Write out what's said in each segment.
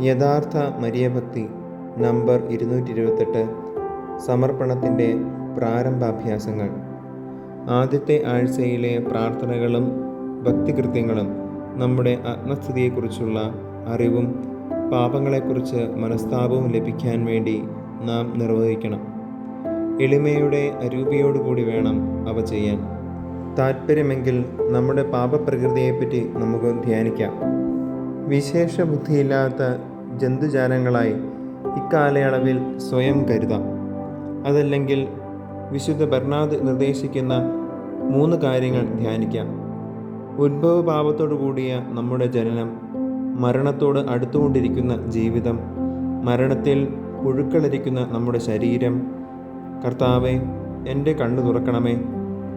യഥാർത്ഥ മരിയഭക്തി നമ്പർ ഇരുന്നൂറ്റി ഇരുപത്തെട്ട് സമർപ്പണത്തിന്റെ പ്രാരംഭാഭ്യാസങ്ങൾ. ആദ്യത്തെ ആഴ്ചയിലെ പ്രാർത്ഥനകളും ഭക്തികൃത്യങ്ങളും നമ്മുടെ ആത്മസ്ഥിതിയെക്കുറിച്ചുള്ള അറിവും പാപങ്ങളെക്കുറിച്ച് മനസ്താപവും ലഭിക്കാൻ വേണ്ടി നാം നിർവഹിക്കണം. എളിമയുടെ അരൂപിയോടുകൂടി വേണം അവ ചെയ്യാൻ. താൽപ്പര്യമെങ്കിൽ നമ്മുടെ പാപപ്രകൃതിയെപ്പറ്റി നമുക്ക് ധ്യാനിക്കാം. വിശേഷ ബുദ്ധിയില്ലാത്ത ജന്തുജാലങ്ങളായി ഇക്കാലയളവിൽ സ്വയം കരുതാം. അതല്ലെങ്കിൽ വിശുദ്ധ ബർണാദ് നിർദ്ദേശിക്കുന്ന മൂന്ന് കാര്യങ്ങൾ ധ്യാനിക്കാം. ഉദ്ഭവഭാവത്തോടു കൂടിയ നമ്മുടെ ജനനം മരണത്തോട് അടുത്തുകൊണ്ടിരിക്കുന്ന ജീവിതം മരണത്തിൽ പുഴുക്കളിരിക്കുന്ന നമ്മുടെ ശരീരം കർത്താവെ എന്റെ കണ്ണു തുറക്കണമേ.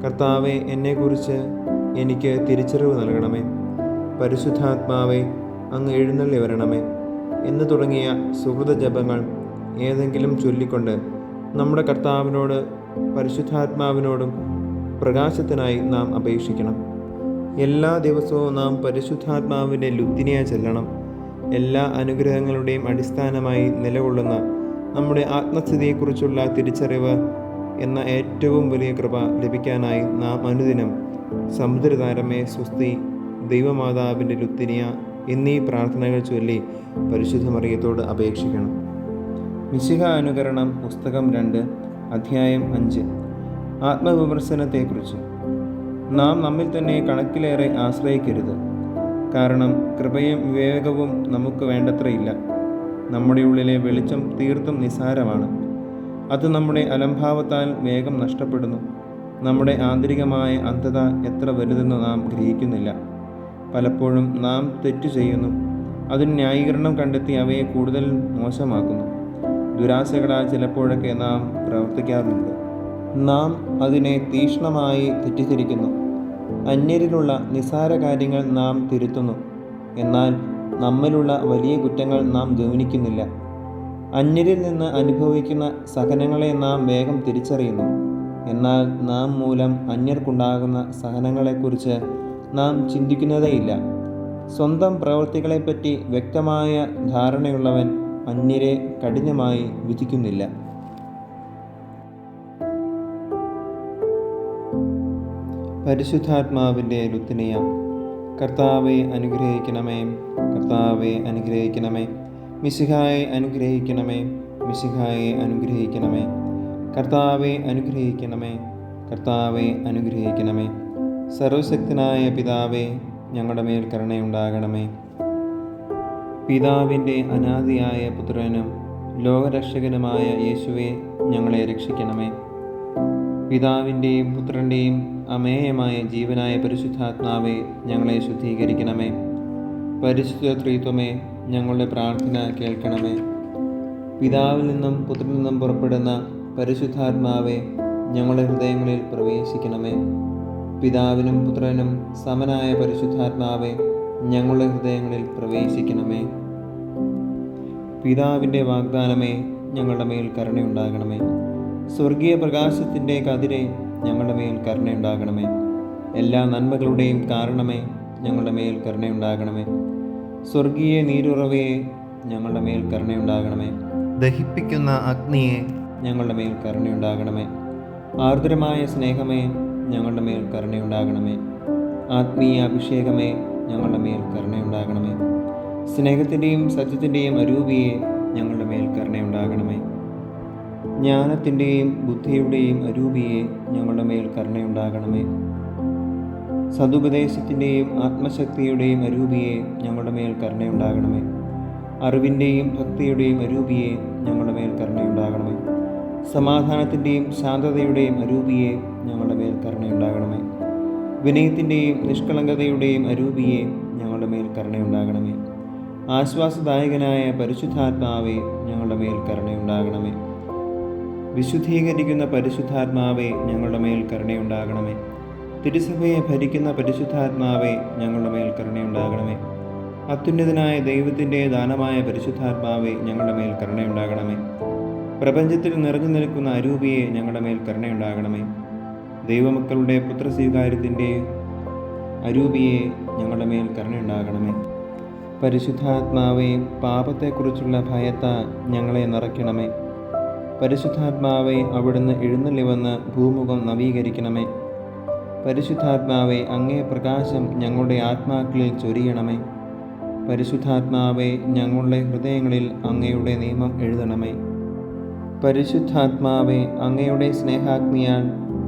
കർത്താവെ എന്നെക്കുറിച്ച് എനിക്ക് തിരിച്ചറിവ് നൽകണമേ. പരിശുദ്ധാത്മാവെ അങ്ങ് എഴുന്നള്ളി വരണമേ. എന്ന് തുടങ്ങിയ സുഹൃത ജപങ്ങൾ ഏതെങ്കിലും ചൊല്ലിക്കൊണ്ട് നമ്മുടെ കർത്താവിനോട് പരിശുദ്ധാത്മാവിനോടും പ്രകാശത്തിനായി നാം അപേക്ഷിക്കണം. എല്ലാ ദിവസവും നാം പരിശുദ്ധാത്മാവിന്റെ ലുത്തിനിയ ചെല്ലണം. എല്ലാ അനുഗ്രഹങ്ങളുടെയും അടിസ്ഥാനമായി നിലകൊള്ളുന്ന നമ്മുടെ ആത്മസ്ഥിതിയെക്കുറിച്ചുള്ള തിരിച്ചറിവ് എന്ന ഏറ്റവും വലിയ കൃപ ലഭിക്കാനായി നാം അനുദിനം സമുദ്രതാരമേ സ്വസ്തി ദൈവമാതാവിന്റെ ലുത്തിനിയ എന്നീ പ്രാർത്ഥനകൾ ചൊല്ലി പരിശുദ്ധ മറിയത്തോട് അപേക്ഷിക്കണം. മിശിഹ അനുകരണം പുസ്തകം രണ്ട് അധ്യായം അഞ്ച്. ആത്മവിമർശനത്തെക്കുറിച്ച്. നാം നമ്മിൽ തന്നെ കണക്കിലേറെ ആശ്രയിക്കരുത്. കാരണം കൃപയും വിവേകവും നമുക്ക് വേണ്ടത്രയില്ല. നമ്മുടെ ഉള്ളിലെ വെളിച്ചം തീർത്തും നിസാരമാണ്. അത് നമ്മുടെ അലംഭാവത്താൽ വേഗം നഷ്ടപ്പെടുന്നു. നമ്മുടെ ആന്തരികമായ അന്ധത എത്ര വലുതെന്ന് നാം ഗ്രഹിക്കുന്നില്ല. പലപ്പോഴും നാം തെറ്റ് ചെയ്യുന്നു. അതിന് ന്യായീകരണം കണ്ടെത്തി അവയെ കൂടുതൽ മോശമാക്കുന്നു. ദുരാശകളാൽ ചിലപ്പോഴൊക്കെ നാം പ്രവർത്തിക്കാറുണ്ട്. നാം അതിനെ തീക്ഷ്ണമായി തെറ്റിദ്ധരിക്കുന്നു. അന്യരിലുള്ള നിസാര കാര്യങ്ങൾ നാം തിരുത്തുന്നു. എന്നാൽ നമ്മിലുള്ള വലിയ കുറ്റങ്ങൾ നാം ഗൗനിക്കുന്നില്ല അന്യരിൽ നിന്ന് അനുഭവിക്കുന്ന സഹനങ്ങളെ നാം വേഗം തിരിച്ചറിയുന്നു. എന്നാൽ നാം മൂലം അന്യർക്കുണ്ടാകുന്ന സഹനങ്ങളെക്കുറിച്ച് നാം ചിന്തിക്കുന്നതേയില്ല. സ്വന്തം പ്രവൃത്തികളെപ്പറ്റി വ്യക്തമായ ധാരണയുള്ളവൻ അന്യരെ കഠിനമായി വിധിക്കുന്നില്ല. പരിശുദ്ധാത്മാവിന്റെ ലുത്തിനിയ കർത്താവെ അനുഗ്രഹിക്കണമേ കർത്താവെ അനുഗ്രഹിക്കണമേ മിശിഹായെ അനുഗ്രഹിക്കണമേ മിശിഹായെ അനുഗ്രഹിക്കണമേ കർത്താവെ അനുഗ്രഹിക്കണമേ കർത്താവെ അനുഗ്രഹിക്കണമേ. സർവശക്തനായ പിതാവേ ഞങ്ങളുടെ മേൽ കരുണയുണ്ടാകണമേ. പിതാവിന്റെ അനാദിയായ പുത്രനും ലോകരക്ഷകനുമായ യേശുവെ ഞങ്ങളെ രക്ഷിക്കണമേ. പിതാവിന്റെയും പുത്രന്റെയും അമേയമായ ജീവനായ പരിശുദ്ധാത്മാവെ ഞങ്ങളെ ശുദ്ധീകരിക്കണമേ. പരിശുദ്ധ ത്രീത്വമേ ഞങ്ങളുടെ പ്രാർത്ഥന കേൾക്കണമേ. പിതാവിൽ നിന്നും പുത്രനിൽ നിന്നും പുറപ്പെടുന്ന പരിശുദ്ധാത്മാവെ ഞങ്ങളുടെ ഹൃദയങ്ങളിൽ പ്രവേശിക്കണമേ. പിതാവിനും പുത്രനും സമനായ പരിശുദ്ധാത്മാവെ ഞങ്ങളുടെ ഹൃദയങ്ങളിൽ പ്രവേശിക്കണമേ. പിതാവിന്റെ വാഗ്ദാനമേ ഞങ്ങളുടെ മേൽ കരുണയുണ്ടാകണമേ. സ്വർഗീയ പ്രകാശത്തിന്റെ കതിരെ ഞങ്ങളുടെ മേൽ കരുണയുണ്ടാകണമേ. എല്ലാ നന്മകളുടെയും കാരണമേ ഞങ്ങളുടെ മേൽ കരുണയുണ്ടാകണമേ. സ്വർഗീയ നീരുറവയെ ഞങ്ങളുടെ മേൽ കരുണയുണ്ടാകണമേ. ദഹിപ്പിക്കുന്ന അഗ്നിയെ ഞങ്ങളുടെ മേൽ കരുണയുണ്ടാകണമേ. ആർദ്രമായ സ്നേഹമേ ഞങ്ങളുടെ മേൽ കരുണയുണ്ടാകണമേ. ആത്മീയ അഭിഷേകമേ ഞങ്ങളുടെ മേൽ കരുണയുണ്ടാകണമേ. സ്നേഹത്തിന്റെയും സത്യത്തിന്റെയും അരൂപിയെ ഞങ്ങളുടെ മേൽ കരുണയുണ്ടാകണമേ. ജ്ഞാനത്തിന്റെയും ബുദ്ധിയുടെയും അരൂപിയെ ഞങ്ങളുടെ മേൽ കരുണയുണ്ടാകണമേ. സതുപദേശത്തിന്റെയും ആത്മശക്തിയുടെയും അരൂപിയെ ഞങ്ങളുടെ മേൽ കരുണയുണ്ടാകണമേ. അറിവിന്റെയും ഭക്തിയുടെയും അരൂപിയെ ഞങ്ങളുടെ മേൽ കരുണയുണ്ടാകണമേ. സമാധാനത്തിന്റെയും ശാന്തതയുടെയും അരൂപിയെ ഞങ്ങളുടെ മേൽ കരുണയുണ്ടാകണമേ. വിനയത്തിന്റെയും നിഷ്കളങ്കതയുടെയും അരൂപിയെ ഞങ്ങളുടെ മേൽ കരുണയുണ്ടാകണമേ. ആശ്വാസദായകനായ പരിശുദ്ധാത്മാവെ ഞങ്ങളുടെ മേൽ കരുണയുണ്ടാകണമേ. വിശുദ്ധീകരിക്കുന്ന പരിശുദ്ധാത്മാവെ ഞങ്ങളുടെ മേൽ കരുണയുണ്ടാകണമേ. തിരുസഭയെ ഭരിക്കുന്ന പരിശുദ്ധാത്മാവെ ഞങ്ങളുടെ മേൽ കരുണയുണ്ടാകണമേ. അത്യുന്നതനായ ദൈവത്തിന്റെ ദാനമായ പരിശുദ്ധാത്മാവെ ഞങ്ങളുടെ മേൽ കരുണയുണ്ടാകണമേ. പ്രപഞ്ചത്തിൽ നിറഞ്ഞു നിൽക്കുന്ന അരൂപിയെ ഞങ്ങളുടെ മേൽ കരുണയുണ്ടാകണമേ. ദൈവമക്കളുടെ പുത്രസ്വീകാര്യത്തിന്റെ അരൂപിയെ ഞങ്ങളുടെ മേൽ കരുണയുണ്ടാകണമേ. പരിശുദ്ധാത്മാവേ പാപത്തെക്കുറിച്ചുള്ള ഭയത്താ ഞങ്ങളെ നിറയ്ക്കണമേ. പരിശുദ്ധാത്മാവെ അവിടുന്ന് എഴുന്നള്ളി വന്ന് ഭൂമുഖം നവീകരിക്കണമേ. പരിശുദ്ധാത്മാവെ അങ്ങേ പ്രകാശം ഞങ്ങളുടെ ആത്മാക്കളിൽ ചൊരിയണമേ. പരിശുദ്ധാത്മാവെ ഞങ്ങളുടെ ഹൃദയങ്ങളിൽ അങ്ങയുടെ നിയമം എഴുതണമേ. പരിശുദ്ധാത്മാവെ അങ്ങയുടെ സ്നേഹാഗ്നിയാൽ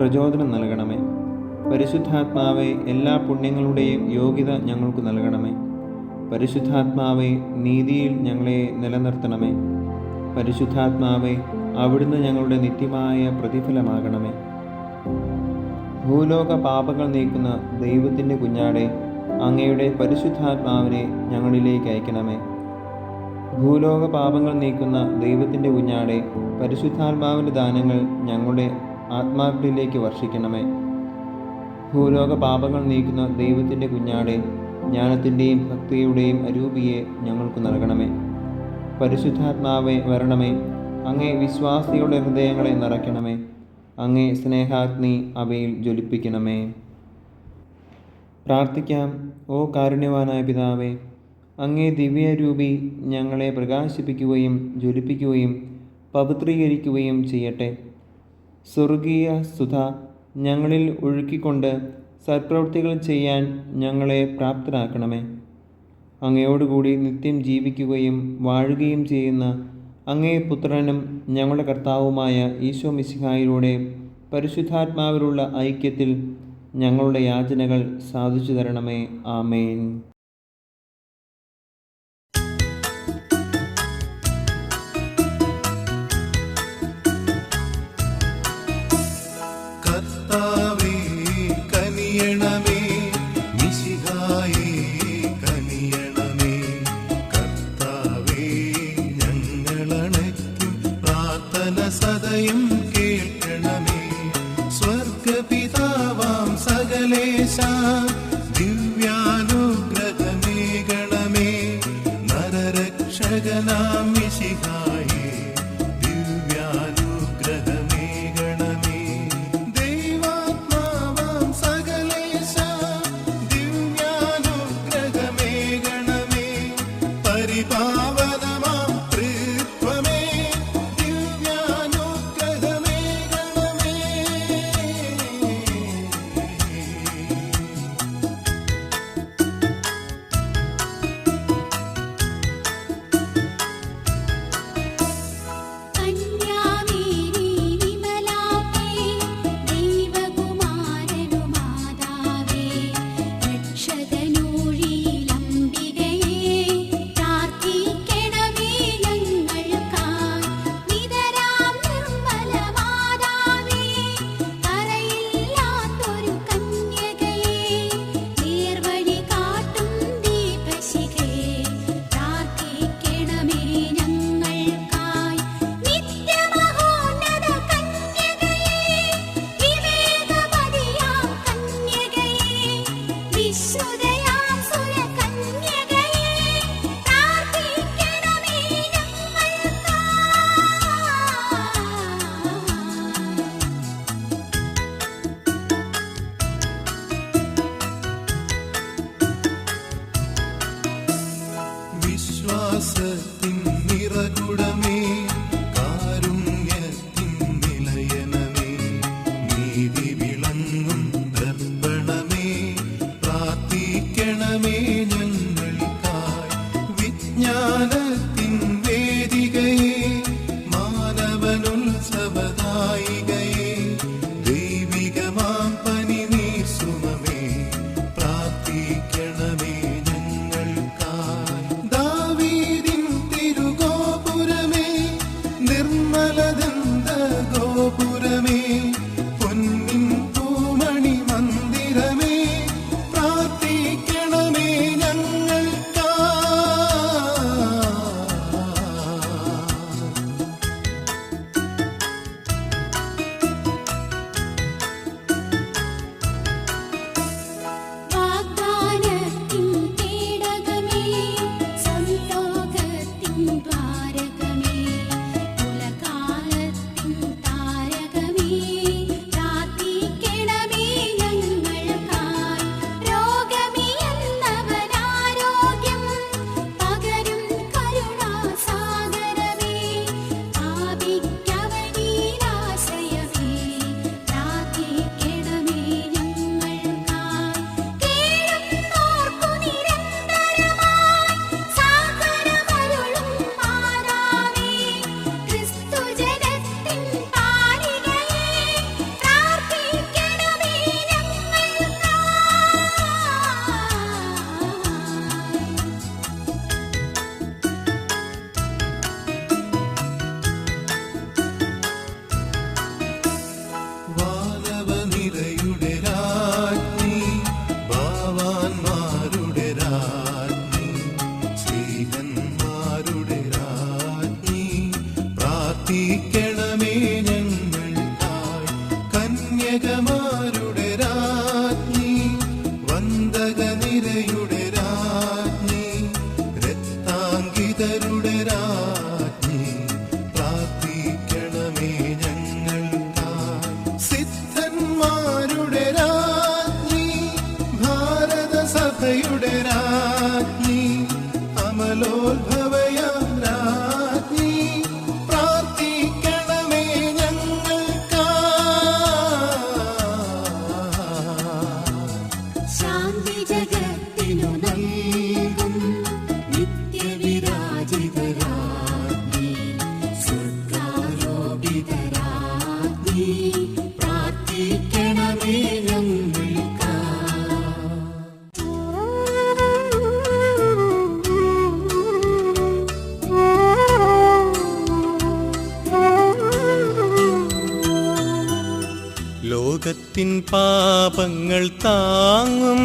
പ്രചോദനം നൽകണമേ. പരിശുദ്ധാത്മാവെ എല്ലാ പുണ്യങ്ങളുടെയും യോഗ്യത ഞങ്ങൾക്ക് നൽകണമേ. പരിശുദ്ധാത്മാവെ നീതിയിൽ ഞങ്ങളെ നിലനിർത്തണമേ. പരിശുദ്ധാത്മാവെ അവിടുന്ന് ഞങ്ങളുടെ നിത്യമായ പ്രതിഫലമാകണമേ. ഭൂലോക പാപങ്ങൾ നീക്കുന്ന ദൈവത്തിന്റെ കുഞ്ഞാടെ അങ്ങയുടെ പരിശുദ്ധാത്മാവിനെ ഞങ്ങളിലേക്ക് അയക്കണമേ. ഭൂലോക പാപങ്ങൾ നീക്കുന്ന ദൈവത്തിന്റെ കുഞ്ഞാടെ പരിശുദ്ധാത്മാവിന്റെ ദാനങ്ങൾ ഞങ്ങളുടെ ആത്മാക്കളിലേക്ക് വർഷിക്കണമേ. ഭൂലോക പാപങ്ങൾ നീക്കുന്ന ദൈവത്തിന്റെ കുഞ്ഞാടെ ജ്ഞാനത്തിന്റെയും ഭക്തിയുടെയും അരൂപിയെ ഞങ്ങൾക്ക് നൽകണമേ. പരിശുദ്ധാത്മാവെ വരണമേ. അങ്ങേ വിശ്വാസിയുടെ ഹൃദയങ്ങളെ നിറയ്ക്കണമേ. അങ്ങേ സ്നേഹാഗ്നി അവയിൽ ജ്വലിപ്പിക്കണമേ. പ്രാർത്ഥിക്കാം ഓ കാരുണ്യവാനായ പിതാവേ അങ്ങേ ദിവ്യരൂപി ഞങ്ങളെ പ്രകാശിപ്പിക്കുകയും ജ്വലിപ്പിക്കുകയും പവിത്രീകരിക്കുകയും ചെയ്യട്ടെ. സ്വർഗീയ സുധ ഞങ്ങളിൽ ഒഴുക്കിക്കൊണ്ട് സൽപ്രവൃത്തികൾ ചെയ്യാൻ ഞങ്ങളെ പ്രാപ്തരാക്കണമേ അങ്ങയോടുകൂടി നിത്യം ജീവിക്കുകയും വാഴുകയും ചെയ്യുന്ന അങ്ങേ പുത്രനും ഞങ്ങളുടെ കർത്താവുമായ ഈശോ മിശിഹായിലൂടെ പരിശുദ്ധാത്മാവിലുള്ള ഐക്യത്തിൽ ഞങ്ങളുടെ യാചനകൾ സാധിച്ചു തരണമേ. ആമേൻ. പാപങ്ങൾ താങ്ങും.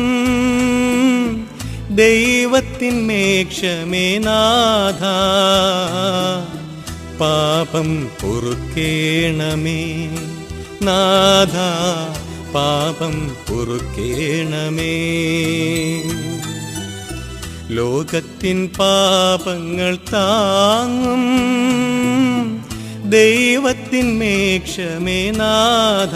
ദൈവത്തിൻ മേക്ഷമേ നാഥ. പാപം പൊറുക്കേണമേ നാഥ. പാപം പൊറുക്കേണമേ. ലോകത്തിൻ പാപങ്ങൾ താങ്ങും. ദൈവത്തിൻ മേക്ഷമേ നാഥ.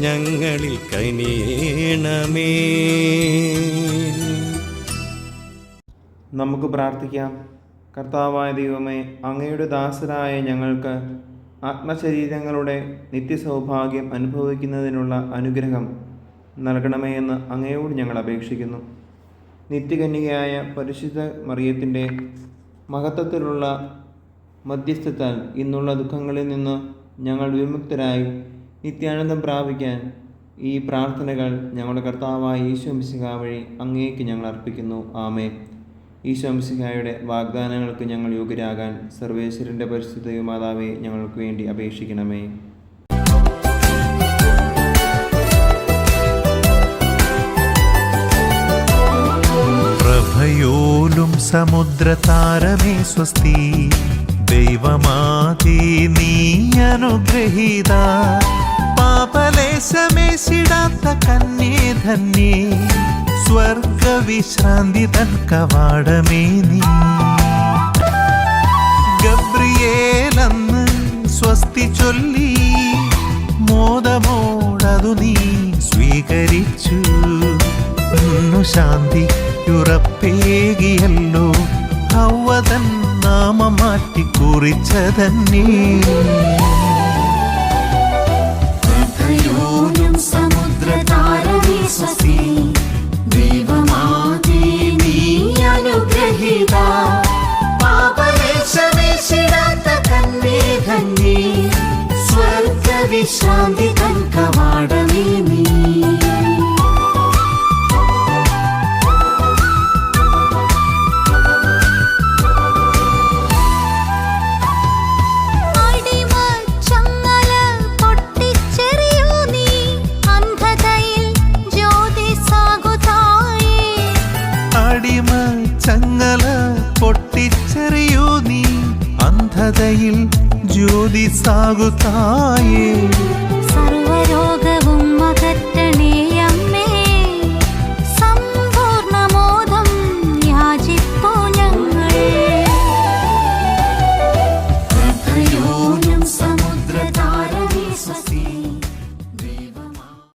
ഞങ്ങളിൽ കനിയണമേ നമുക്ക് പ്രാർത്ഥിക്കാം. കർത്താവായ ദൈവമേ അങ്ങയുടെ ദാസരായ ഞങ്ങൾക്ക് ആത്മശരീരങ്ങളുടെ നിത്യസൗഭാഗ്യം അനുഭവിക്കുന്നതിനുള്ള അനുഗ്രഹം നൽകണമേ എന്ന് അങ്ങയോട് ഞങ്ങൾ അപേക്ഷിക്കുന്നു. നിത്യകന്യകയായ പരിശുദ്ധ മറിയത്തിന്റെ മഹത്വത്തിലുള്ള മധ്യസ്ഥത്താൽ ഇന്നുള്ള ദുഃഖങ്ങളിൽ നിന്ന് ഞങ്ങൾ വിമുക്തരായി നിത്യാനന്ദം പ്രാപിക്കാൻ ഈ പ്രാർത്ഥനകൾ ഞങ്ങളുടെ കർത്താവായ ഈശോ മിശിഹ വഴി അങ്ങേക്ക് ഞങ്ങൾ അർപ്പിക്കുന്നു. ആമേ ഈശോ മിശിഹായുടെ വാഗ്ദാനങ്ങൾക്ക് ഞങ്ങൾ യോഗ്യരാകാൻ സർവേശ്വരന്റെ പരിശുദ്ധ മാതാവെ ഞങ്ങൾക്ക് വേണ്ടി അപേക്ഷിക്കണമേ. പ്രഭയോലും സമുദ്രതാരമേ സ്വസ്തി ദൈവമാതീ നീ അനുഗ്രഹീത. പാപലേശമേശിടാത്ത കന്യേ ധന്യേ സ്വർഗവിശ്രാന്തി തൻ കവാടമേ നീ. ഗബ്രിയേലെന്ന് സ്വസ്തി ചൊല്ലി മോദമോടതു നീ സ്വീകരിച്ചു. ഇന്നു ശാന്തി ഉറപ്പേകിയല്ലോ നാമം നാമമാറ്റി കുറിച്ചതന്നേ സമുദ്രതാരമേ സ്വസ്തി ദൈവമാതേ നീ അനുഗ്രഹീത പാപലേശമേശിടാത്ത കന്യേ ധന്യേ സ്വർഗവിശ്രാന്തി തൻ കവാടമേ ചങ്ങല പൊട്ടിച്ചെറിയൂ നീ. അന്ധതയിൽ ജ്യോതി സാകുതായേ സർവരോഗ